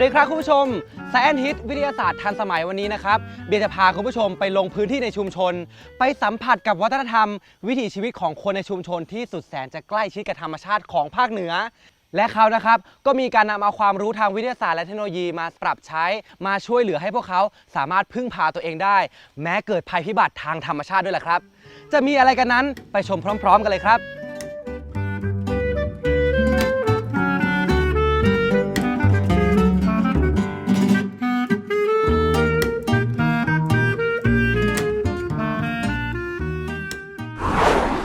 สวัสดีครับคุณผู้ชม Science Hit วิทยาศาสตร์ทันสมัยวันนี้นะครับ เบียร์จะพาคุณผู้ชมไปลงพื้นที่ในชุมชน ไปสัมผัสกับวัฒนธรรม วิถีชีวิตของคนในชุมชนที่สุดแสนจะใกล้ชิดกับธรรมชาติของภาคเหนือ และเขานะครับก็มีการนำเอาความรู้ทางวิทยาศาสตร์และเทคโนโลยีมาปรับใช้ มาช่วยเหลือให้พวกเขาสามารถพึ่งพาตัวเองได้ แม้เกิดภัยพิบัติทางธรรมชาติด้วยแหละครับ จะมีอะไรกันนั้นไปชมพร้อม ๆ กันเลยครับ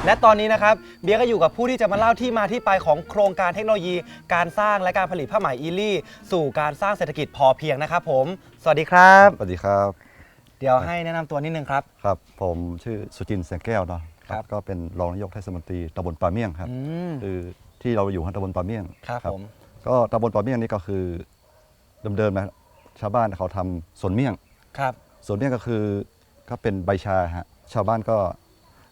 และตอนนี้นะครับเบียร์ก็อยู่กับผู้ที่จะมาเล่าที่มาที่ไปของโครงการเทคโนโลยี การสร้างและการผลิตผ้าไหมอีลี่ สู่การสร้างเศรษฐกิจพอเพียงนะครับ ผม สวัสดีครับ สวัสดีครับ เดี๋ยวให้แนะนำตัวนิดนึงครับ ครับผมชื่อสุจินต์แสงแก้วเนาะครับก็เป็นรองนายกเทศมนตรีตำบลป่าเมี่ยงครับอืมคือที่เราอยู่ที่ตำบลป่าเมี่ยงครับผม ก็ตำบลป่าเมี่ยงนี่ก็คือเดิมๆนะชาวบ้านเขาทำสวนเมี่ยง ครับ สวนเมี่ยงก็คือก็เป็นใบชาฮะชาวบ้านก็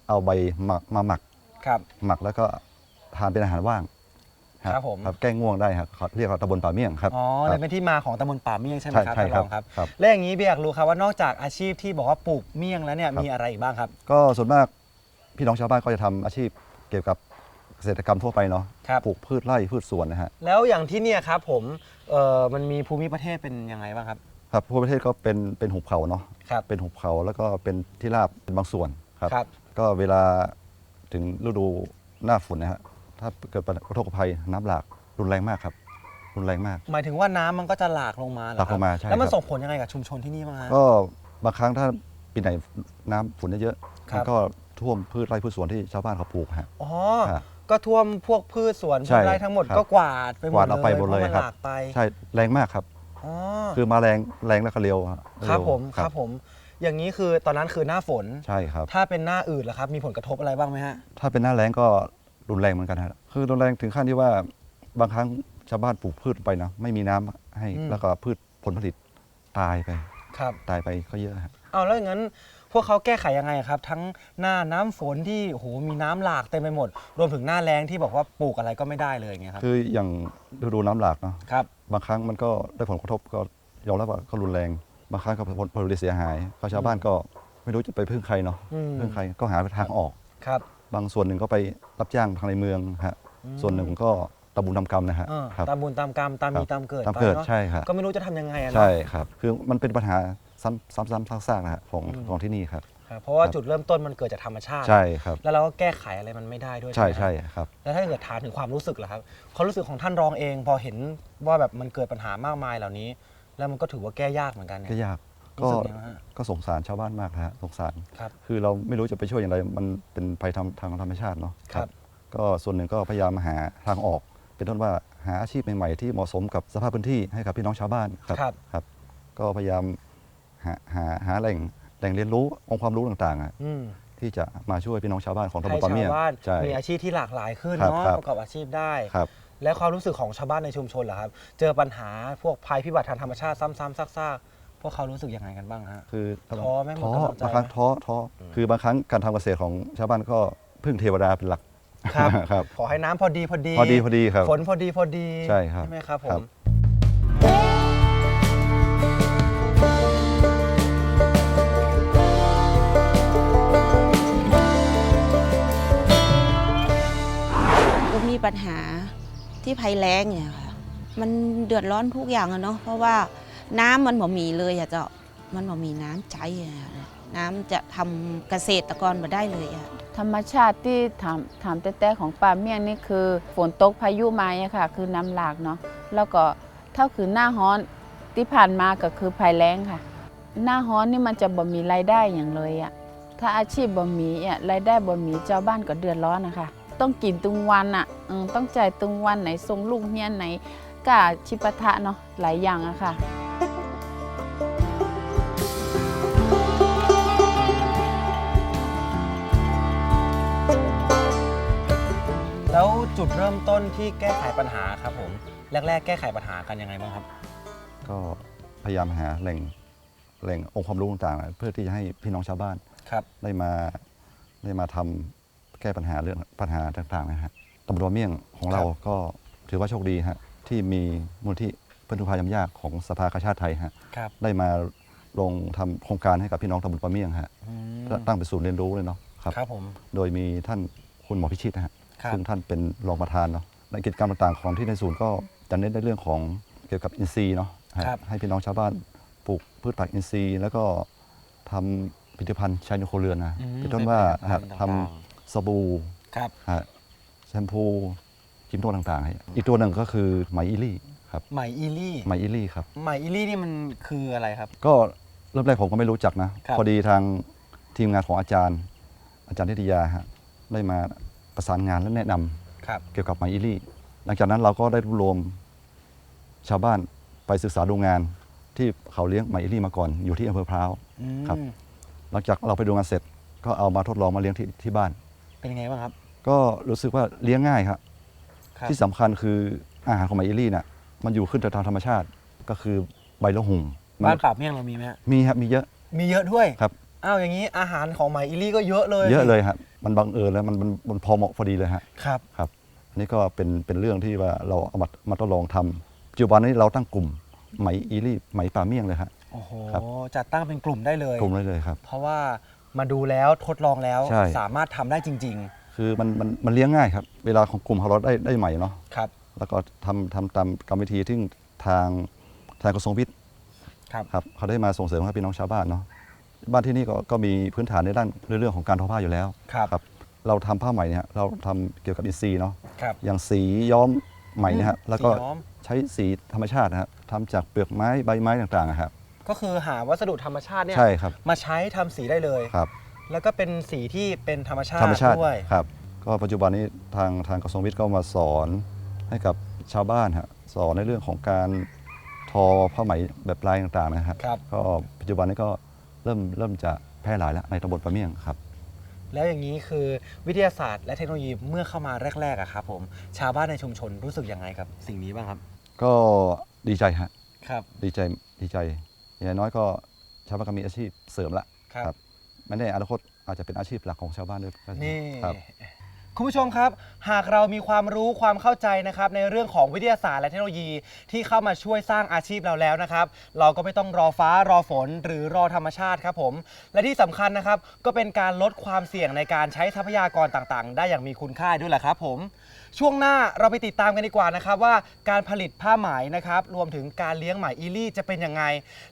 เอาใบหมักมาหมักครับ หมักแล้วก็ทานเป็นอาหารว่างฮะครับผม ครับแก้ง่วงได้ครับเขาเรียกว่าตำบลป่าเมี่ยงครับอ๋อคเลรับ ยเป็นที่มาของตำบลป่าเมี่ยงใช่ไหมใช่ครับใช่ท่านครรับองครับครับและอย่างนี้เบียร์อยากรู้ครับว่านอกจากอาชีพที่บอกว่าปลูกเมี่ยงแล้วเนี่ยครับ มีอะไรอีกบ้างครับก็ส่วนมากพี่น้องชาวบ้านก็จะทำอาชีพเกี่ยวกับเกษตรกรรมทั่วไปเนาะครับ ปลูกพืชไร่พืชสวนนะฮะแล้วอย่างที่เนี่ยครับผมเอ่อมันมีภูมิประเทศเป็นยังไงบ้างครับครับทั่วประเทศก็เป็นเป็นหุบเขาเนาะครับ เป็นหุบเขาแล้วก็เป็นที่ราบเป็นบางส่วนครับ ครับ ก็เวลาถึงฤดูหน้าฝนนะฮะถ้าเกิดกระทบภัยน้ำหลากรุนแรงมากครับ รุนแรงมาก หมายถึงว่าน้ำมันก็จะหลากลงมาเหรอหลากลงมาครับใช่แล้วมันครับส่งผลยังไงกับชุมชนที่นี่บ้างฮะ ก็บางครั้งถ้าปีไหนน้ำฝนเยอะๆครับ มันก็ท่วมพืชไร่พืชสวนที่ชาวบ้านเขาปลูกฮะ อ๋อ ฮะก็ท่วมพวกพืชสวนใช่พืชไร่ทั้งหมดครับก็กวาดไปหมกวาดดเอาไปหมดเลยพาะนครับ หลากไปใช่แรงมากครับ อ๋อคือมาแรงแรงแล้วก็เร็วฮะครับเวผมครับผม อย่างนี้คือตอนนั้นคือหน้าฝน ใช่ครับ ถ้าเป็นหน้าอื่นล่ะครับ มีผลกระทบอะไรบ้างไหมฮะ ถ้าเป็นหน้าแรงก็รุนแรงเหมือนกันฮะคือรุนแรงถึงขั้นที่ว่าบางครั้งชาวบ้านปลูกพืชไปนะไม่มีน้ำให้อืม แล้วก็พืชผลผลิตตายไป ครับตายไปก็เยอะฮะเอาแล้วอย่างนั้นพวกเขาแก้ไขยังไงครับ ทั้งหน้าน้ำฝนที่โอ้โหมีน้ำหลากเต็มไปหมด รวมถึงหน้าแรงที่บอกว่าปลูกอะไรก็ไม่ได้เลยอย่างเงี้ยครับคืออย่างฤดูน้ำหลากเนาะครับ บางครั้งมันก็ได้ผลกระทบก็ยอมรับว่าก็รุนแรง บางครั้งก็ผลผลิตเสียหายก็ชาวบ้านก็ไม่รู้จะไปพึ่งใครเนาะอืม พึ่งใครก็หาทางออก ครับ บางส่วนหนึ่งก็ไปรับจ้างทางในเมืองฮะอืม ส่วนหนึ่งก็ตะบุญทำกรรมนะฮะเออครับ ตามบุญตามกรรมตามมีครับตามเกิดตามไปเกิดเนาะใช่ครับ ก็ไม่รู้จะทำยังไงอะเนาะ ใช่ครับคือมันเป็นปัญหาซ้ำซ้ำๆซากๆนะฮะของอืม ของที่นี่ครับ ครับเพราะว่าครับ จุดเริ่มต้นมันเกิดจากธรรมชาติ ใช่ครับ แล้วเราก็แก้ไขอะไรมันไม่ได้ด้วยใช่ไหมใช่ครับครับ แล้วถ้าเกิดถามถึงความรู้สึกล่ะครับความรู้สึกของท่านรองเองพอเห็นว่าแบบมันเกิดปัญหามากมายเหล่านี้ แล้วมันก็ถือว่าแก้ยากเหมือนกันเนี่ยก็ยากรู้ก็สึกยังไงฮะก็สงสารชาวบ้านมากนะฮะสงสารครับคือเราไม่รู้จะไปช่วยอย่างไร มันเป็นภัยทางทางธรรมชาติเนาะครับ ก็ส่วนหนึ่งก็พยายามหาทางออก เป็นต้นว่าหาอาชีพใหม่ๆที่เหมาะสมกับสภาพพื้นที่ให้กับพี่น้องชาวบ้านครับครับ ครับ ก็พยายามหาหาหาแหล่งแหล่งเรียนรู้องค์ความรู้ต่างๆอะอืมที่จะมาช่วยพี่น้องชาวบ้านของตำบให้ลปาชาเมี่ยวงบ้านใช่ มีอาชีพที่หลากหลายขึ้นครับเนาะครับ ประกอบอาชีพได้ ครับ และความรู้สึกของชาวบ้านในชุมชนเหรอครับ เจอปัญหาพวกภัยพิบัติทางธรรมชาติซ้ำๆซากๆพวกเขารู้สึกยังไงกันบ้างฮะ คือท้อไหมหมดท้อกำลังใจบางครั้งไหมท้อท้ออคือบางครั้งการทำเกษตรของชาวบ้านก็พึ่งเทวดาเป็นหลัก ครับ ครับ ขอให้น้ำพอดีพอดีพอดีพอดีครับ ฝนพอดีพอดีใช่ครับไหมครับผครัม บ ก็มีปัญหา ที่ภัยแล้งเนี่ยค่ะ มันเดือดร้อนทุกอย่างอะเนาะเพราะว่าน้ำมันบ่มีเลยอะเจ้ามันบ่มีน้ำใจน้ำจะทำเกษตรกรมาได้เลยอะธรรมชาติที่ถามถามแต่ๆของป่าเมี่ยงนี่คือ ฝนตกพายุมาอะค่ะ คือน้ำหลากเนาะแล้วก็เท่าคือหน้าฮ้อนที่ผ่านมาก็คือภัยแล้งค่ะ หน้าฮ้อนนี่มันจะบ่มีรายได้อย่างเลยอะถ้าอาชีพบ่มีอะรายได้บ่มีเจ้าบ้านก็เดือดร้อนนะคะ ต้องกินตุงวันอะเออต้องจ่ายตุงวันไหนส่งลูกเรียนไหนกาชิปะทะเนาะหลายอย่างอะค่ะแล้วจุดเริ่มต้นที่แก้ไขปัญหาครับผมแรก ๆ แก้ไขปัญหากันยังไงบ้างครับ ก็พยายามหาแหล่งแหล่งองค์ความรู้ต่างๆ เพื่อที่จะให้พี่น้องชาวบ้านครับได้มาได้มาทำ แก้ปัญหาเรื่องปัญหาต่างๆนะฮะตำบลเมี่ยงของเราครับก็ถือว่าโชคดีฮะที่มีมูลที่เพื่อนทุกพายำยากของสภากาชาติไทยฮะครับได้มาลงทำโครงการให้กับพี่น้องตำบลปะเมี่ยงฮะอืม ตั้งเป็นศูนย์เรียนรู้เลยเนาะครับ ครับผม โดยมีท่านคุณหมอพิชิตนะฮะครับ ซึ่งท่านเป็นรองประธานเนาะในกิจกรรมต่างๆ ของที่ในศูนย์ก็จะเน้นในเรื่องของเกี่ยวกับอินทรีย์เนาะฮะครับ ให้พี่น้องชาวบ้านปลูกพืชผักอินทรีย์ แล้วก็ทำผลิตภัณฑ์ใช้ในครัวเรือนนะอืมเป็นต้นว่าเป็นผลิตภัณฑ์ฮะต่างๆทำ สบู่ครับ ฮะแชมพูครีมนวดต่างๆให้อีกตัวหนึ่งก็คือไหมอิลี่ครับไหมอีลี่ไหมอิลี่ครับ ไหมอีลี่นี่มันคืออะไรครับ ก็เริ่มแรกผมก็ไม่รู้จักนะ ครับ พอดีทางทีมงานของอาจารย์ อาจารย์นิตยาฮะได้มาประสานงานและแนะนำครับ เกี่ยวกับไหมอิลี่ หลังจากนั้นเราก็ได้รวบรวมชาวบ้านไปศึกษาดูงานที่เขาเลี้ยงไหมอิลี่มาก่อนอยู่ที่อำเภอพร้าวอืมครับ หลังจากเราไปดูงานเสร็จก็เอามาทดลองมาเลี้ยงที่ที่บ้าน เป็นยังไงบ้างครับ ก็รู้สึกว่าเลี้ยงง่ายครับ ครับ ที่สำคัญคืออาหารของไหมอิลี่น่ะ มันอยู่ขึ้นตามธรรมชาติก็คือใบละหุ่งมับ้านปราบเมี่ยงเรามีไหมฮะมีครับมีเยอะ มีเยอะด้วยครับ อ้าวอย่างนี้อาหารของไหมอีลี่ก็เยอะเลยเยอะเลยครับมันบังเอิญแล้วมันมันมันพอเหมาะพอดีเลยฮะครับ ครับอันนี้ก็เป็นเป็นเรื่องที่ว่าเราเอามามาทดลองทำปัจจุบันนี้เราตั้งกลุ่มไหมอีลี่ไหมป่าเมี่ยงเลยฮะ โอ้โห ครับ จัดตั้งเป็นกลุ่มได้เลย กลุ่มเลยเลยครับ เพราะว่า มาดูแล้วทดลองแล้ว ใช่ สามารถทำได้จริง คือมันมันมันเลี้ยงง่ายครับ เวลาของกลุ่มของเราได้ได้ใหม่เนาะๆ ครับแล้วก็ทำทำตามกรรมวิธีที่ทางทางกระทรวงวิทย์ครับ ครับเขาได้มาส่งเสริมให้พี่น้องชาวบ้านเนาะบ้านที่นี่ก็ก็มีพื้นฐานในด้านเรื่องของการทอผ้าอยู่แล้วครับครับเราทำผ้าไหมเนี่ยฮะเราทำเกี่ยวกับอินทรีย์เนาะครับ อย่างสีย้อมไหมเนะฮะแล้วก็สีย้อม ใช้สีธรรมชาตินะฮะทำจากเปลือกไม้ใบไม้ต่างๆอะครับ ก็คือหาวัสดุธรรมชาติเนี่ยใช่ครับมาใช้ทำสีได้เลย ครับ แล้วก็เป็นสีที่เป็นธรรมชาติธรรมชาติด้วย ครับก็ปัจจุบันนี้ทางทางกระทรวงวิทย์ก็มาสอนให้กับชาวบ้านฮะสอนในเรื่องของการทอผ้าไหมแบบลายต่างๆนะครับครับ ก็ปัจจุบันนี้ก็เริ่มเริ่มจะแพร่หลายแล้วในตำบลปะเมี่ยงครับ แล้วอย่างนี้คือวิทยาศาสตร์และเทคโนโลยีเมื่อเข้ามาแรกๆอะครับผมชาวบ้านในชุมชนรู้สึกยังไงกับสิ่งนี้บ้างครับก็ดีใจฮะครับ ดีใจดีใจ อย่างน้อยก็ชาวบ้านก็มีอาชีพเสริมละครับ ไม่แน่อนาคตอาจจะเป็นอาชีพหลักของชาวบ้านด้วยก็ได้นี่ ครับ คุณผู้ชมครับ หากเรามีความรู้ความเข้าใจนะครับในเรื่องของวิทยาศาสตร์และเทคโนโลยีที่เข้ามาช่วยสร้างอาชีพเราแล้วนะครับ เราก็ไม่ต้องรอฟ้ารอฝน หรือรอธรรมชาติครับผม และที่สำคัญนะครับ ก็เป็นการลดความเสี่ยงในการใช้ทรัพยากรต่างๆ ได้อย่างมีคุณค่าด้วยแหละครับผม ช่วงหน้าเราไปติดตามกันดีกว่านะครับว่าการผลิตผ้าไหมนะครับรวมถึงการเลี้ยงไหมอีลี่จะเป็นยังไง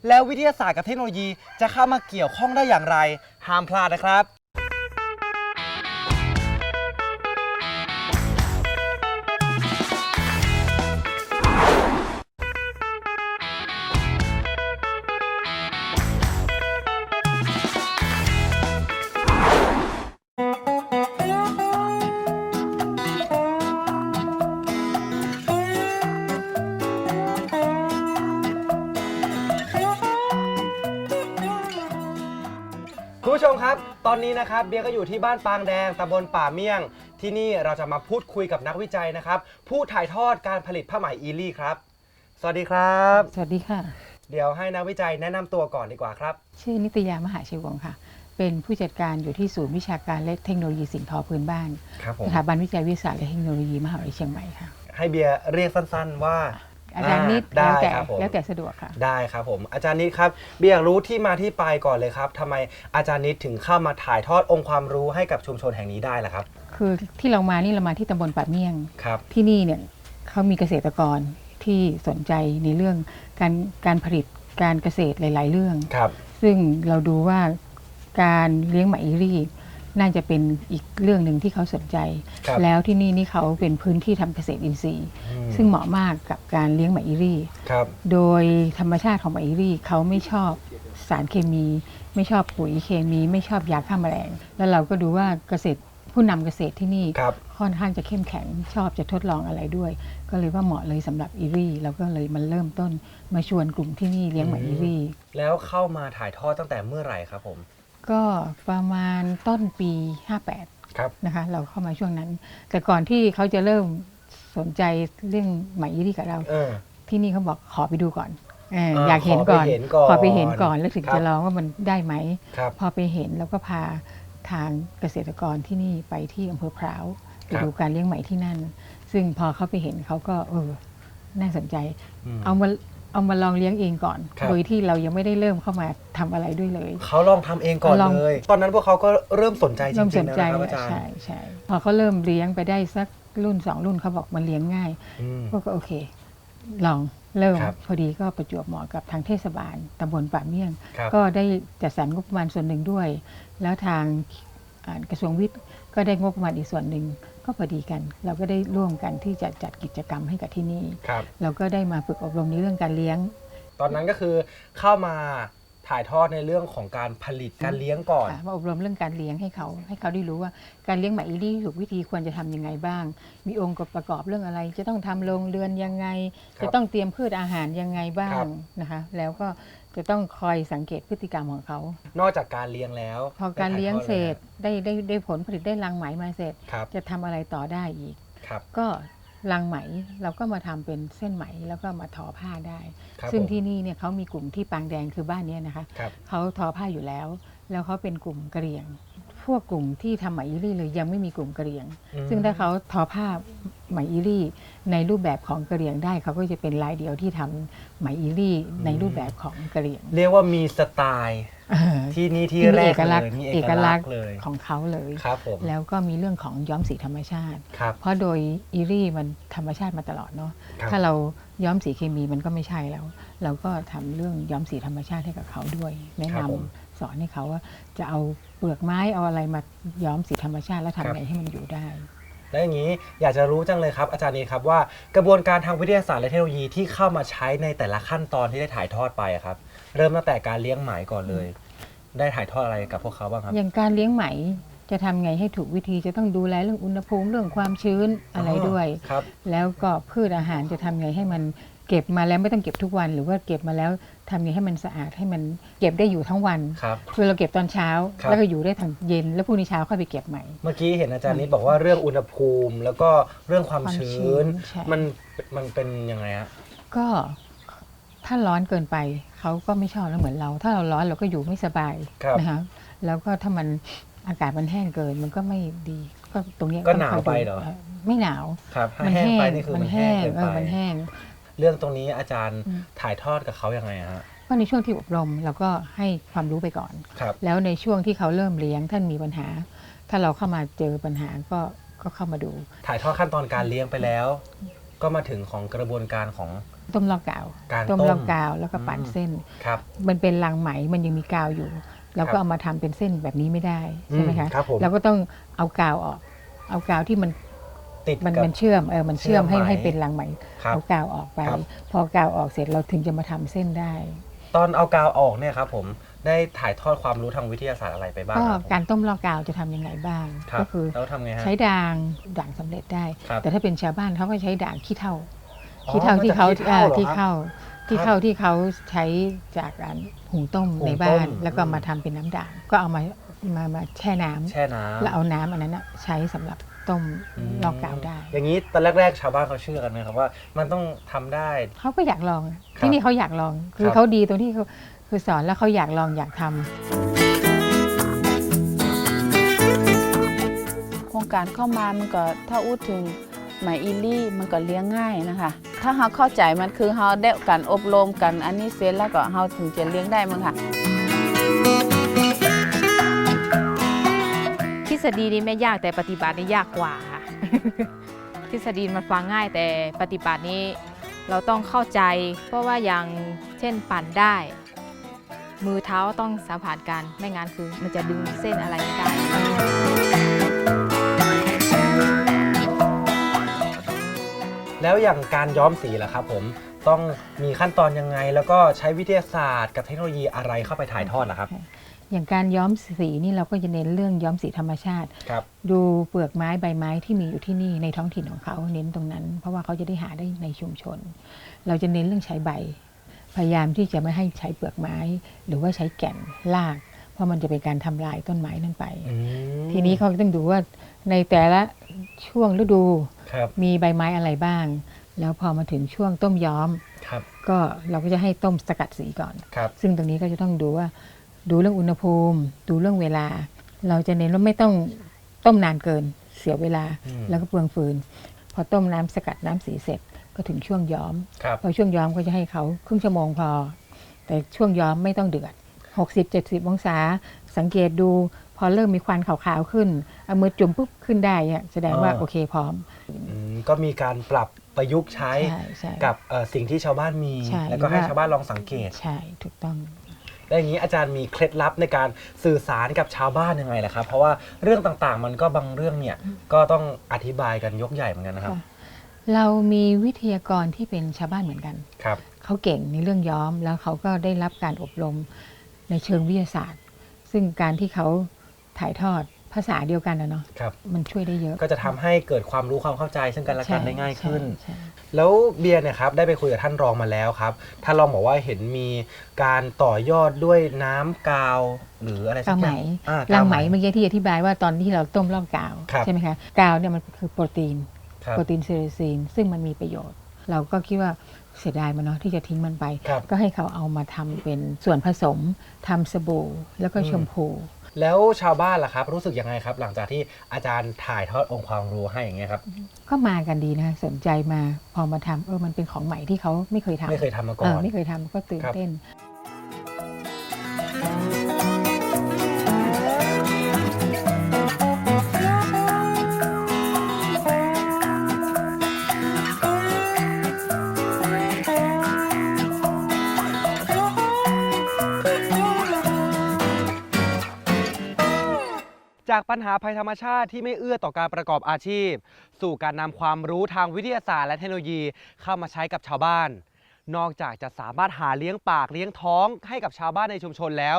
แล้ววิทยาศาสตร์กับเทคโนโลยีจะเข้ามาเกี่ยวข้องได้อย่างไร ห้ามพลาดนะครับ อนนี้นะครับเบียร์ก็อยู่ที่บ้านปางแดงตำบลป่าเมี่ยง ที่นี่เราจะมาพูดคุยกับนักวิจัยนะครับ ผู้ถ่ายทอดการผลิตผ้าไหมอีลี่ครับ สวัสดีครับ สวัสดีค่ะ เดี๋ยวให้นักวิจัยแนะนำตัวก่อนดีกว่าครับ ชื่อนิตยามหาชีวงศ์ค่ะ เป็นผู้จัดการอยู่ที่ศูนย์วิชาการและเทคโนโลยีสิ่งทอพื้นบ้านครับผม สถาบันวิจัยวิทยาศาสตร์และเทคโนโลยีมหาวิทยาลัยเชียงใหม่ค่ะ ให้เบียร์เรียกสั้นๆว่า อาจารย์นิดได้แล้วแต่ครับผม แล้วแต่สะดวกค่ะ ได้ครับผมอาจารย์นิดครับเบียร์อยากรู้ที่มาที่ไปก่อนเลยครับทำไมอาจารย์นิดถึงเข้ามาถ่ายทอดองค์ความรู้ให้กับชุมชนแห่งนี้ได้ล่ะครับคือที่เรามานี่เรามาที่ตำบลป่าเมี่ยง ครับ ที่นี่เนี่ยเขามีเกษตรกรที่สนใจในเรื่องการการผลิตการเกษตรหลาย ๆ เรื่อง ครับ ซึ่งเราดูว่าการเลี้ยงไหมอีรี่ น่าจะเป็นอีกเรื่องหนึ่งที่เขาสนใจ ครับแล้วที่นี่นี่เขาเป็นพื้นที่ทำเกษตรอินทรีย์ อืม ซึ่งเหมาะมากกับการเลี้ยงไหมอีรี่ ครับ โดยธรรมชาติของไหมอีรี่เขาไม่ชอบสารเคมี ไม่ชอบปุ๋ยเคมี ไม่ชอบยาฆ่าแมลง แล้วเราก็ดูว่าเกษตรผู้นำเกษตรที่นี่ครับ ค่อนข้างจะเข้มแข็งชอบจะทดลองอะไรด้วย ก็เลยว่าเหมาะเลยสำหรับอีรี่เราก็เลยมาเริ่มต้นมาชวนกลุ่มที่นี่เลี้ยงไหมอีรี่ แล้วเข้ามาถ่ายทอดตั้งแต่เมื่อไหร่ครับผม ก็ประมาณต้นปี 58 ครับ นะคะเราเข้ามาช่วงนั้น แต่ก่อนที่เขาจะเริ่มสนใจเรื่องไหมอีรี่กับเรา เออ ที่นี่เขาบอกขอไปดูก่อนเอออ่าอยากเห็นก่อนขอไปเห็นก่อน ขอไปเห็นก่อนแล้วถึงครับจะลองว่ามันได้ไหม ครับ พอไปเห็นแล้วก็พาทางเกษตรกรที่นี่ไปที่อำเภอพร้าวไปครับดูการเลี้ยงไหมที่นั่น ซึ่งพอเขาไปเห็นเขาก็เออน่าสนใจ อืม เอามา เอามาลองเลี้ยงเองก่อน ครับ โดยที่เรายังไม่ได้เริ่มเข้ามาทำอะไรด้วยเลย เขาลองทำเองก่อนลอง เลย ตอนนั้นพวกเขาก็เริ่มสนใจจเริ่มริสงนๆแล้วใจนะครับอาจารย์ใช่ใช่พอเขาเริ่มเลี้ยงไปได้สักรุ่นสองรุ่นเขาบอกมันเลี้ยงง่าย อืมพวกก็โอเค ลองเริ่มครับพอดีก็ประจวบเหมาะกับทางเทศบาลตำบลป่าเมี่ยง ครับ ก็ได้จัดสรรงบประมาณส่วนหนึ่งด้วย แล้วทางอ่ากระทรวงวิทย์ก็ได้งบประมาณอีกส่วนหนึ่ง ก็พอดีกัน เราก็ได้ร่วมกันที่จะจัดกิจกรรมให้กับที่นี่ ครับ เราก็ได้มาฝึกอบรมในเรื่องการเลี้ยง ตอนนั้นก็คือเข้ามาถ่ายทอดในเรื่องของการผลิตการเลี้ยงก่อน ค่ะมาอบรมเรื่องการเลี้ยงให้เขาให้เขาได้รู้ว่าการเลี้ยงหมาอีลี่ถูกวิธีควรจะทำยังไงบ้าง มีองค์ประกอบเรื่องอะไร จะต้องทำโรงเรือนยังไง ครับจะต้องเตรียมพืชอาหารยังไงบ้าครังบ นะคะ แล้วก็ จะต้องคอยสังเกตพฤติกรรมของเขา นอกจากการเลี้ยงแล้วพอการเลี้ยงได้ถ่เสร็ทอจได้ได้ได้ผลผลิตได้รังไหมมาเสร็จ ครับจะทำอะไรต่อได้อีก ครับ ก็รังไหมเราก็มาทำเป็นเส้นไหมแล้วก็มาทอผ้าได้ ครับซึ่งผมที่นี่เนี่ยเขามีกลุ่มที่ปางแดงคือบ้านเนี้ยนะคะครับ เขาทอผ้าอยู่แล้ว แล้วเขาเป็นกลุ่มกะเหรี่ยง พวกกลุ่มที่ทำไหมอีรี่เลยยังไม่มีกลุ่มกะเหรี่ยง อืมซึ่งถ้าเขาทอผ้าไหมอีรี่ ในรูปแบบของกะเหรี่ยงได้เขาก็จะเป็นรายเดียวที่ทำไหมอีรี่ในรูปแบบของกะเหรี่ยงเรียกว่ามีสไตล์เออ ที่นี่ที่ที่มีแรเอกกเลลักษณ์ยมีเอเอกกลัลักกษษณ์ณ์เลยของเขาเลย ครับผมแล้วก็มีเรื่องของย้อมสีธรรมชาติ ครับ เพราะโดยอีรี่มันธรรมชาติมาตลอดเนาะครับ ถ้าเราย้อมสีเคมีมันก็ไม่ใช่แล้ว เราก็ทำเรื่องย้อมสีธรรมชาติให้กับเขาด้วย แนะนำสอนให้เขาว่าจะเอาเปลือกไม้เอาอะไรมาย้อมสีธรรมชาติแล้วทำไงให้มันอยู่ได้ แล้วอย่างนี้อยากจะรู้จังเลยครับอาจารย์นี้ครับว่ากระบวนการทางวิทยาศาสตร์และเทคโนโลยีที่เข้ามาใช้ในแต่ละขั้นตอนที่ได้ถ่ายทอดไปอะครับ เริ่มตั้งแต่การเลี้ยงไหมก่อนเลย ได้ถ่ายทอดอะไรกับพวกเขาบ้างครับอย่างการเลี้ยงไหมจะทำไงให้ถูกวิธีจะต้องดูแลเรื่องอุณหภูมิเรื่องความชื้นอะไรด้วย ครับ แล้วก็พืชอาหารจะทำไงให้มัน เก็บมาแล้วไม่ต้องเก็บทุกวัน หรือว่าเก็บมาแล้วทำไงให้มันสะอาดให้มันเก็บได้อยู่ทั้งวันครับ คือเราเก็บตอนเช้า ครับ แล้วก็อยู่ได้ถึงเย็น แล้วพรุ่งนี้เช้าค่อยไปเก็บใหม่ เมื่อกี้เห็นอาจารย์นิดบอกว่าเรื่องอุณหภูมิแล้วก็เรื่องความความชื้ชื้น นใช่ มันมันเป็นยังไงฮะ ก็ถ้าร้อนเกินไปเขาก็ไม่ชอบแล้วเหมือนเรา ถ้าเราร้อนเราก็อยู่ไม่สบายครับ นะคะแล้วก็ถ้ามันอากาศมันแห้งเกินมันก็ไม่ดีก็ตรงเนี้ยก็ต้องหนาวคอยดูไปเหรอไม่หนาว ครับถ้ามันแห้งแห้ไปงนี่คือมัมันนแห้แห้งงเกินเออไปมันแห้ง เรื่องตรงนี้อาจารย์อืมถ่ายทอดกับเขายังไงฮะก็ในช่วงที่อบรมเราก็ให้ความรู้ไปก่อนครับแล้วในช่วงที่เขาเริ่มเลี้ยงท่านมีปัญหา ถ้าเราเข้ามาเจอปัญหาก็ก็เข้ามาดู ถ่ายทอดขั้นตอนการเลี้ยงไปแล้ว ก็มาถึงของกระบวนการของต้มลอกกาวการต้มต้มลอกกาวแล้วก็ปั่นอืมเส้นครับมันเป็นรังไหมมันยังมีกาวอยู่เราครัก็บเอามาทำเป็นเส้นแบบนี้ไม่ได้ใช่ไหมอืคะมครับผมเราก็ต้องเอากาวออก เอากาวที่มัน ติดมันกับมันเชื่อมเออมันเชื่อมให้เชื่อมไหมให้เป็นรังไหมครับ เอากาวออกไป ครับ พอกาวออกเสร็จเราถึงจะมาทำเส้นได้ ตอนเอากาวออกเนี่ยครับผมได้ถ่ายทอดความรู้ทางวิทยาศาสตร์อะไรไปบ้างก็ครับผมการต้มลอกกาวจะทำยังไงบ้าง ครับก็คือแล้วทำไงฮะ ใช้ด่างด่างสำเร็จได้ ครับแต่ถ้าเป็นชาวบ้านเขาก็ใช้ด่างขี้เถ้าอ๋อขี้เถ้าที่เขามาจากขี้เถ้าอ่าเหรอที่ครับเข้าที่ครับเข้าที่เขาใช้จากการหุงต้มหุงในบ้านต้มแล้วก็อืมมาทำเป็นน้ำด่างก็เอามามามาแช่น้ำแช่น้ำแล้วเอาน้ำอันนั้นนะใช้สำหรับ ต้มมลอกกาวได้ อย่างนี้ตอนแรกๆชาวบ้านเขาเชื่อกันไหมครับว่า มันต้องทำได้ เขาก็อยากลองครับที่นี่เขาอยากลอง คือครับ เขาดีตรงที่เขาคือสอนแล้วเขาอยากลองอยากทำ โครงการเข้ามามันก็ถ้าพูดถึงไหมอีลี่มันก็เลี้ยงง่ายนะคะ ถ้าเราเข้าใจมันคือเราได้การอบรมกันอันนี้เสร็จแล้วก็เราถึงจะเลี้ยงได้มั้งค่ะ ษฎีนี่ไม่ยากแต่ปฏิบัตินี่ยากกว่าค่ะ ทฤษฎีมันฟังง่ายแต่ปฏิบัตินี้เราต้องเข้าใจ เพราะว่าอย่างเช่นปั่นได้ มือเท้าต้องสัมผัสกันไม่งั้นคือมันจะดึงเส้นอะไรไม่ได้แล้วอย่างการย้อมสีล่ะครับผมต้องมีขั้นตอนยังไง แล้วก็ใช้วิทยาศาสตร์กับเทคโนโลยีอะไรเข้าไปถ่ายทอดล่ะครับ อย่างการย้อมสีนี่เราก็จะเน้นเรื่องย้อมสีธรรมชาติ ครับ ดูเปลือกไม้ใบไม้ที่มีอยู่ที่นี่ในท้องถิ่นของเขาเน้นตรงนั้น เพราะว่าเขาจะได้หาได้ในชุมชน เราจะเน้นเรื่องใช้ใบ พยายามที่จะไม่ให้ใช้เปลือกไม้ หรือว่าใช้แก่นราก เพราะมันจะเป็นการทำลายต้นไม้นั่นไป อืมทีนี้เขาก็ต้องดูว่าในแต่ละช่วงฤดูครับมีใบไม้อะไรบ้าง แล้วพอมาถึงช่วงต้มย้อม ครับก็เราก็จะให้ต้มสกัดสีก่อน ครับ ซึ่งตรงนี้ก็จะต้องดูว่า ดูเรื่องอุณหภูมิ ดูเรื่องเวลา เราจะเน้นว่าไม่ต้องต้มนานเกินเสียเวลาอืมแล้วก็เปลืองฟืน พอต้มน้ำสกัดน้ำสีเสร็จก็ถึงช่วงย้อมครับพอช่วงย้อมก็จะให้เขาครึ่งชั่วโมงพอ แต่ช่วงย้อมไม่ต้องเดือด 60-70 องศา สังเกตดู พอเริ่มมีควันขาวๆขึ้น เอามือจุ่มปุ๊บขึ้นได้อะแสดงว่าอ่าโอเคพร้อมอืมก็มีการปรับประยุกต์ใช้ใช่ใช่กับเอ่อสิ่งที่ชาวบ้านมีใช่แล้วก็ให้หรือว่าชาวบ้านลองสังเกต ใช่ ถูกต้อง แล้วอย่างนี้อาจารย์มีเคล็ดลับในการสื่อสารกับชาวบ้านยังไงล่ะครับ เพราะว่าเรื่องต่างๆ มันก็บางเรื่องเนี่ยก็ต้องอธิบายกันยกใหญ่เหมือนกันนะครับค่ะเรามีวิทยากรที่เป็นชาวบ้านเหมือนกัน ครับ เขาเก่งในเรื่องย้อมแล้วเขาก็ได้รับการอบรมในเชิงวิทยาศาสตร์ ซึ่งการที่เขาถ่ายทอดภาษาเดียวกันนะเนาะครับ มันช่วยได้เยอะก็จะทำให้เกิดความรู้ความเข้าใจซึ่งกันและกันได้ง่ายขึ้น ใช่ แล้วเบียร์เนี่ยครับได้ไปคุยกับท่านรองมาแล้วครับท่านรองบอกว่าเห็นมีการต่อยอดด้วยน้ำกาว หรืออะไรสักากวอไหมย่างอ่รังไหมกาวเมื่อกี้ที่อธิบายว่าตอนที่เราต้มรอบกาวครับ ใช่ไหมคะกาวเนี่ยมันคือโปรตีน ครับ โปรตีนเซเลซีนซึ่งมันมีประโยชน์ เราก็คิดว่าเสียดายมันเนาะที่จะทิ้งมันไป ครับก็ให้เขาเอามาทำเป็นส่วนผสมทำสบู่แล้วก็อืม ชมพู แล้วชาวบ้านล่ะครับ รู้สึกยังไงครับ หลังจากที่อาจารย์ถ่ายทอดองค์ความรู้ให้อย่างเงี้ยครับก็มากันดีนะสนใจมาพอมาทำเออมันเป็นของใหม่ที่เขาไม่เคยทำไม่เคยทำมาก่เออนอไม่เคยทำก็ตื่นครับเต้น จากปัญหาภัยธรรมชาติที่ไม่เอื้อต่อการประกอบอาชีพ สู่การนำความรู้ทางวิทยาศาสตร์และเทคโนโลยีเข้ามาใช้กับชาวบ้าน นอกจากจะสามารถหาเลี้ยงปากเลี้ยงท้องให้กับชาวบ้านในชุมชนแล้ว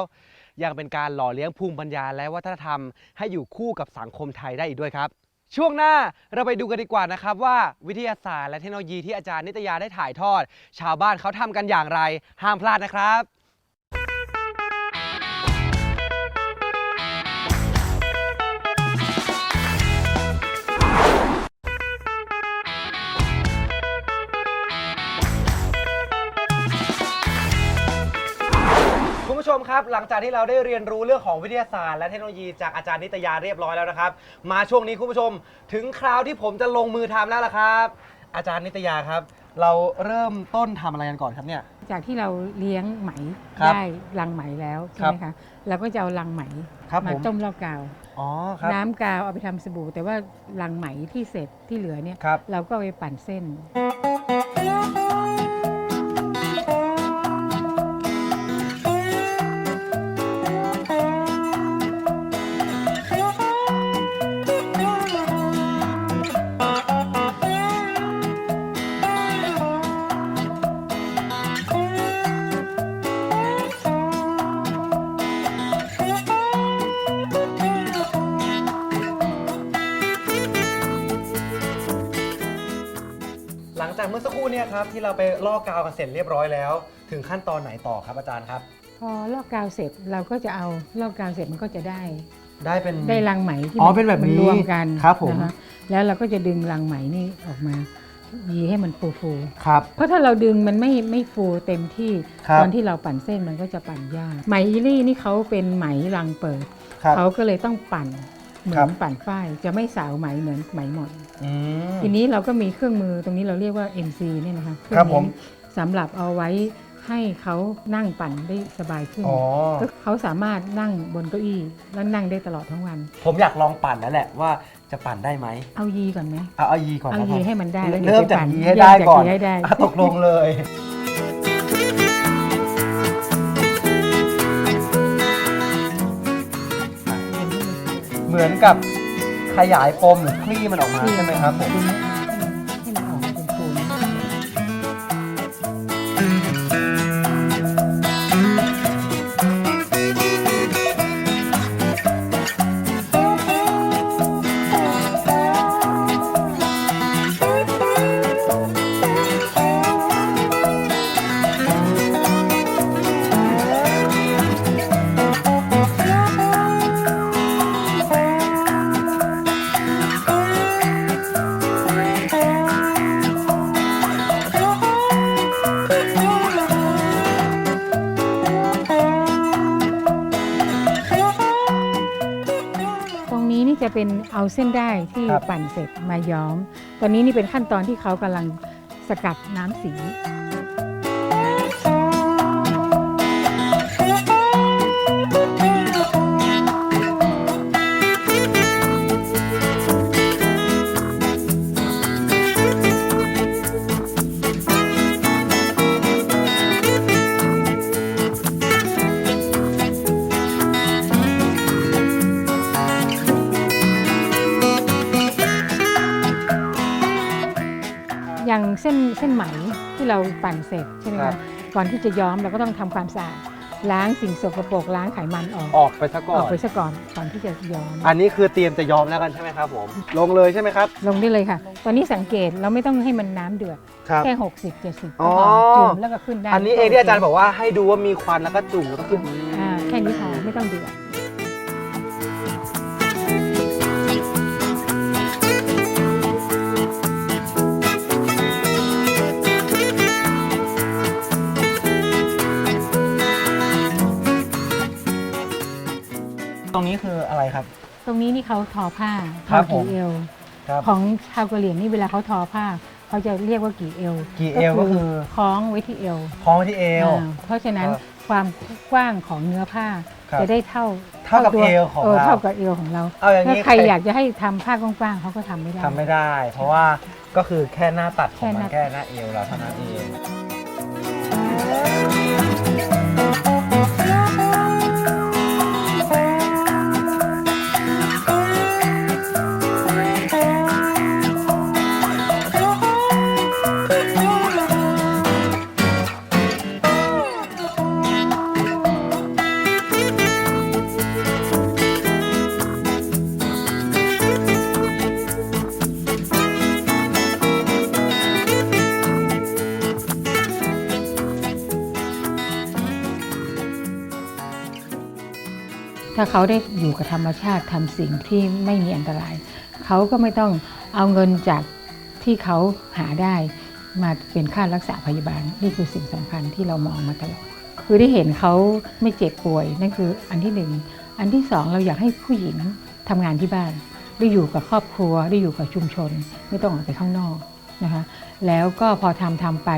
ยังเป็นการหล่อเลี้ยงภูมิปัญญาและวัฒนธรรม ให้อยู่คู่กับสังคมไทยได้อีกด้วยครับ ช่วงหน้าเราไปดูกันดีกว่านะครับว่าวิทยาศาสตร์และเทคโนโลยีที่อาจารย์นิตยาได้ถ่ายทอด ชาวบ้านเขาทำกันอย่างไร ห้ามพลาดนะครับ คุณผู้ชมครับ หลังจากที่เราได้เรียนรู้เรื่องของวิทยาศาสตร์ และเทคโนโลยีจากอาจารย์นิตยาเรียบร้อยแล้วนะครับ มาช่วงนี้คุณผู้ชม ถึงคราวที่ผมจะลงมือทำแล้วล่ะครับ อาจารย์นิตยาครับ เราเริ่มต้นทำอะไรกันก่อนครับเนี่ย จากที่เราเลี้ยงไหมครับได้รังไหมแล้วใช่ครับไหมคะเราก็จะเอารังไหมครับมาผม ต้มรอบกาว อ๋อครับน้ำกาวเอาไปทำสบู่ แต่ว่ารังไหมที่เสร็จที่เหลือเนี่ยครับ เราก็เอาไปปั่นเส้น ครู่เนี่ยครับที่เราไปลอกกาวกันเสร็จเรียบร้อยแล้ว ถึงขั้นตอนไหนต่อครับอาจารย์ครับ พอลอกกาวเสร็จเราก็จะเอาลอกกาวเสร็จมันก็จะได้ ได้เป็น ได้รังไหมที่อ๋อเป็นแบบนี้มัรวมกันครับผม นะคะแล้วเราก็จะดึงรังไหมนี่ออกมายีให้มันฟูครับ ๆเพราะถ้าเราดึงมันไม่ไม่ฟูเต็มที่ครับ ตอนที่เราปั่นเส้นมันก็จะปั่นยากไหมอีลี่นี่เขาเป็นไหมรังเปิด ครับ เขาก็เลยต้องปั่น เหมืครัอบนปั่นฝ้ายจะไม่สาวไหมเหมือนไหมหมด อืม ทีนี้เราก็มีเครื่องมือตรงนี้เราเรียกว่า MC เนี่ยนะคะเองครับผม นี้สำหรับเอาไว้ให้เขานั่งปั่นได้สบายขึ้นอ๋อ ก็เขาสามารถนั่งบนเก้าอี้แล้วนั่งได้ตลอดทั้งวัน ผมอยากลองปั่นแล้วแหละว่าจะปั่นได้ไหมเอายีก่อนไหมเอาเอายีก่อนเอานะคยีรับให้มันได้แล้วดี๋ยวเริ่มไปจากปั่นยีให้ได้เริ่มจากก่อนยีให้ได้ อะตกลงเลย เหมือนกับขยายปมหรือคลี่มันออกมาใช่ไหมครับผม เป็นเอาเส้นได้ที่ครับ ปั่นเสร็จมาย้อม ตอนนี้นี่เป็นขั้นตอนที่เขากำลังสกัดน้ำสี ก่อนที่จะย้อมเราก็ต้องทำความสะอาดล้างสิ่งสกปรกล้างไขมันออกออกไปซะก่ออนอกไปซะก่อนก่อนที่จะย้อม อันนี้คือเตรียมจะยอมแล้วกันใช่ไหมครับผมลงเลยใช่ไหมครับลงได้เลยค่ะ ตอนนี้สังเกตเราไม่ต้องให้มันน้ำเดือดครับ แค่ 60 70อ๋ก็อ พอจุ่มแล้วก็ขึ้นได้อันนี้เองที่อาจารย์บอกว่าให้ดูว่ามีควันแล้วก็จุ่มแล้วก็ขึ้นอ่าแค่นี้พอไม่ต้องเดือด นี้นี่เขาทอผ้าทครัอบผม กี่เอว ครับ ของชาวกะเหรี่ยงนี่เวลาเขาทอผ้า เขาจะเรียกว่ากี่เอวกี่เอวก็คือ คล้องไว้ที่เอวคล้องไว้ที่เอว อ่าเพราะฉะนั้นครับความกว้างของเนื้อผ้าครับจะได้เท่าเท่ากับตัวเอวของเรา เท่ากับเอวของเราเอาอย่างถ้านี้ใครอยากจะให้ทำผ้ากว้างๆเขาก็ทำไม่ได้ ทำไม่ได้ เพราะว่าก็คือแค่หน้าตัดของมันแค่แค่หน้า หน้าเอวเราเท่านั้นเอง เขาได้อยู่กับธรรมชาติทำสิ่งที่ไม่มีอันตราย เขาก็ไม่ต้องเอาเงินจากที่เขาหาได้มาเป็นค่ารักษาพยาบาล นี่คือสิ่งสำคัญที่เรามองมาตลอด คือได้เห็นเขาไม่เจ็บป่วยนั่นคืออันที่หนึ่งอันที่สองเราอยากให้ผู้หญิงทำงานที่บ้าน ได้อยู่กับครอบครัว ได้อยู่กับชุมชน ไม่ต้องออกไปข้างนอกนะคะแล้วก็พอทำทำไป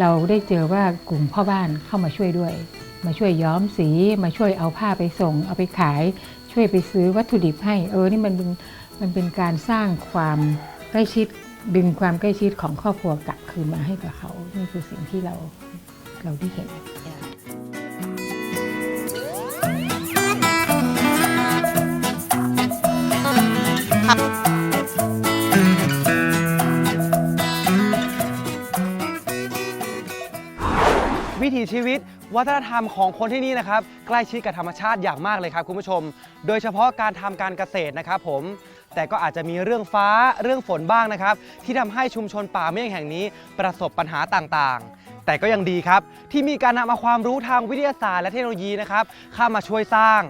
เราได้เจอว่ากลุ่มพ่อบ้านเข้ามาช่วยด้วย มาช่วยย้อมสี มาช่วยเอาผ้าไปส่ง เอาไปขาย ช่วยไปซื้อวัตถุดิบให้ เออ นี่มันเป็นมันเป็นการสร้างความใกล้ชิด ดึงความใกล้ชิดของครอบครัวกลับคืนมาให้กับเขา นี่คือสิ่งที่เราเราได้เห็นวิถีชีวิต วัฒนธรรมของคนที่นี่นะครับใกล้ชิดกับธรรมชาติอย่างมากเลยครับคุณผู้ชม โดยเฉพาะการทำการเกษตรนะครับผมแต่ก็อาจจะมีเรื่องฟ้าเรื่องฝนบ้างนะครับ ที่ทำให้ชุมชนป่าเมี่ยงแห่งนี้ประสบปัญหาต่างๆ แต่ก็ยังดีครับ ที่มีการนำเอาความรู้ทางวิทยาศาสตร์และเทคโนโลยีนะครับเข้ามาช่วยสร้าง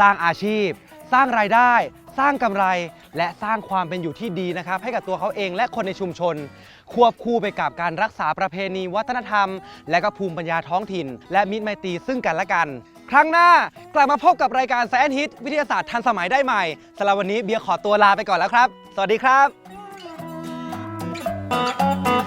สร้างอาชีพ สร้างรายได้ สร้างกำไรและสร้างความเป็นอยู่ที่ดีนะครับ ให้กับตัวเขาเองและคนในชุมชน ควบคู่ไปกับการรักษาประเพณีวัฒนธรรม และก็ภูมิปัญญาท้องถิ่น และมิตรไมตรีซึ่งกันและกัน ครั้งหน้ากลับมาพบกับรายการแซนฮิตวิทยาศาสตร์ทันสมัยได้ใหม่สำหรับวันนี้เบียร์ขอตัวลาไปก่อนแล้วครับ สวัสดีครับ